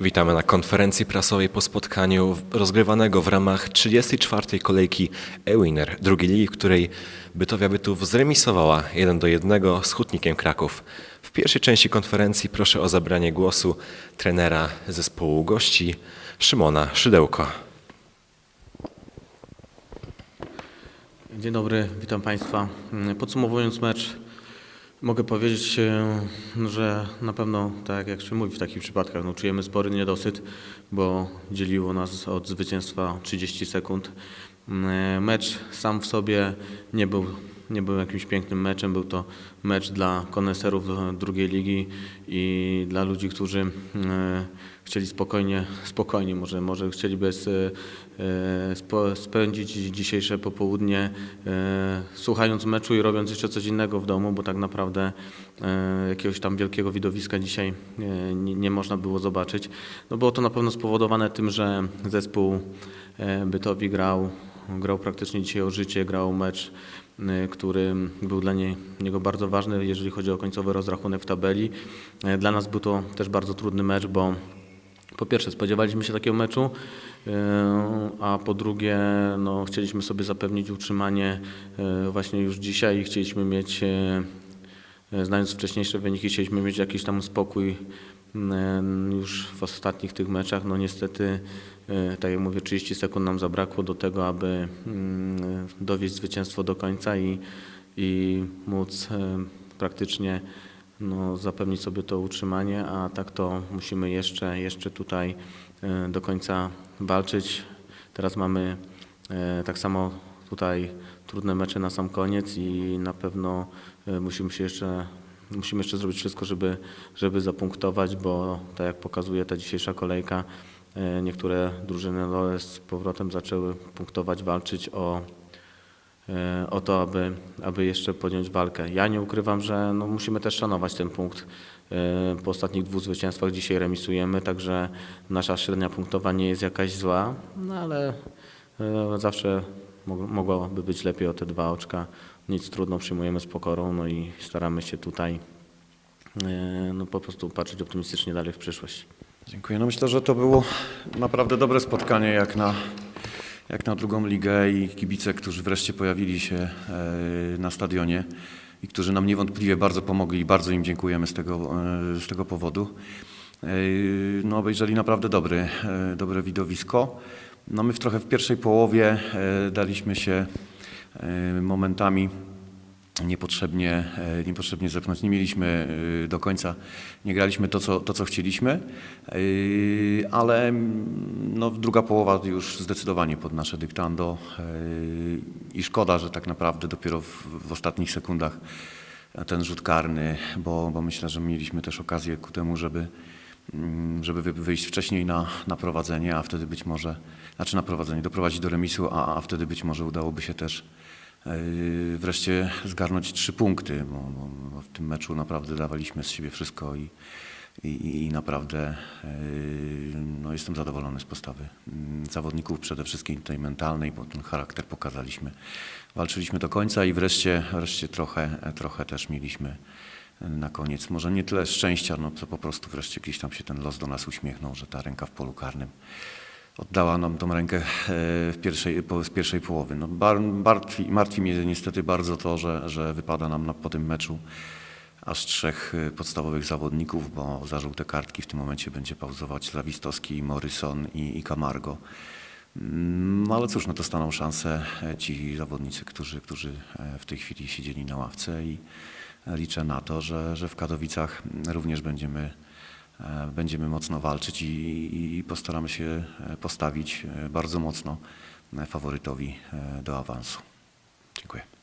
Witamy na konferencji prasowej po spotkaniu rozgrywanego w ramach 34. kolejki E-Winner, drugiej ligi, której Bytowia Bytów zremisowała 1 do 1 z Hutnikiem Kraków. W pierwszej części konferencji proszę o zabranie głosu trenera zespołu gości Szymona Szydełko. Dzień dobry, witam Państwa. Podsumowując mecz, mogę powiedzieć, e, że na pewno, tak jak się mówi w takich przypadkach, no, czujemy spory niedosyt, bo dzieliło nas od zwycięstwa 30 sekund. E, Mecz sam w sobie nie był, nie był jakimś pięknym meczem, był to mecz dla koneserów drugiej ligi i dla ludzi, którzy e, chcieli spokojnie, spokojnie może, może chcieli bez e, e, spędzić dzisiejsze popołudnie słuchając meczu i robiąc jeszcze coś innego w domu, bo tak naprawdę jakiegoś tam wielkiego widowiska dzisiaj nie, można było zobaczyć. No było to na pewno spowodowane tym, że zespół Bytowi grał, grał praktycznie dzisiaj o życie, grał mecz który był dla nie- niego bardzo ważny, jeżeli chodzi o końcowy rozrachunek w tabeli. E, Dla nas był to też bardzo trudny mecz, bo po pierwsze, spodziewaliśmy się takiego meczu, yy, a po drugie, no, chcieliśmy sobie zapewnić utrzymanie właśnie już dzisiaj i chcieliśmy mieć, znając wcześniejsze wyniki, chcieliśmy mieć jakiś tam spokój yy, już w ostatnich tych meczach. No niestety, yy, tak jak mówię, 30 sekund nam zabrakło do tego, aby dowieść zwycięstwo do końca i, i móc praktycznie no, zapewnić sobie to utrzymanie, a tak to musimy jeszcze, jeszcze tutaj e, do końca walczyć. Teraz mamy e, tak samo tutaj trudne mecze na sam koniec i na pewno e, musimy się jeszcze musimy jeszcze zrobić wszystko, żeby, żeby zapunktować, bo tak jak pokazuje ta dzisiejsza kolejka, e, niektóre drużyny no, z powrotem zaczęły punktować, walczyć o, e, o to, aby, aby jeszcze podjąć walkę. Ja nie ukrywam, że no, musimy też szanować ten punkt. Po ostatnich dwóch zwycięstwach dzisiaj remisujemy, także nasza średnia punktowa nie jest jakaś zła, no ale zawsze mogłoby być lepiej o te dwa oczka. Nic trudno, przyjmujemy z pokorą, no i staramy się tutaj e, no, po prostu patrzeć optymistycznie dalej w przyszłość. Dziękuję. No myślę, że to było naprawdę dobre spotkanie jak na, jak na drugą ligę i kibice, którzy wreszcie pojawili się e, na stadionie i którzy nam niewątpliwie bardzo pomogli i bardzo im dziękujemy z tego, e, z tego powodu. No obejrzeli naprawdę dobry, dobre widowisko. No my w trochę w pierwszej połowie e, daliśmy się e, momentami niepotrzebnie, e, niepotrzebnie zepchnąć. Nie mieliśmy do końca, nie graliśmy to, co, to, co chcieliśmy, ale mm, no, druga połowa już zdecydowanie pod nasze dyktando i szkoda, że tak naprawdę dopiero w, w ostatnich sekundach ten rzut karny, bo, bo myślę, że mieliśmy też okazję ku temu, żeby, żeby wy- wyjść wcześniej na, na prowadzenie, a wtedy być może, znaczy na prowadzenie, doprowadzić do remisu, a, a wtedy być może udałoby się też Yy, wreszcie zgarnąć trzy punkty, bo, bo w tym meczu naprawdę dawaliśmy z siebie wszystko i, i, i naprawdę yy, no jestem zadowolony z postawy mm, zawodników, przede wszystkim tej mentalnej, bo ten charakter pokazaliśmy. Walczyliśmy do końca i wreszcie, wreszcie trochę, trochę też mieliśmy na koniec, może nie tyle szczęścia, no to po prostu wreszcie gdzieś tam się ten los do nas uśmiechnął, że ta ręka w polu karnym oddała nam tą rękę e, w pierwszej, z pierwszej połowy. No, bar, martwi, martwi mnie niestety bardzo to, że, że wypada nam na, po tym meczu aż trzech e, podstawowych zawodników, bo za żółte kartki w tym momencie będzie pauzować Zawistowski, Morrison i, i Camargo. Mm, Ale cóż, no dostaną szansę e, ci zawodnicy, którzy, którzy w tej chwili siedzieli na ławce i liczę na to, że, że w Katowicach również będziemy E, Będziemy mocno walczyć i, i postaramy się e, postawić e, bardzo mocno faworytowi do awansu. Dziękuję.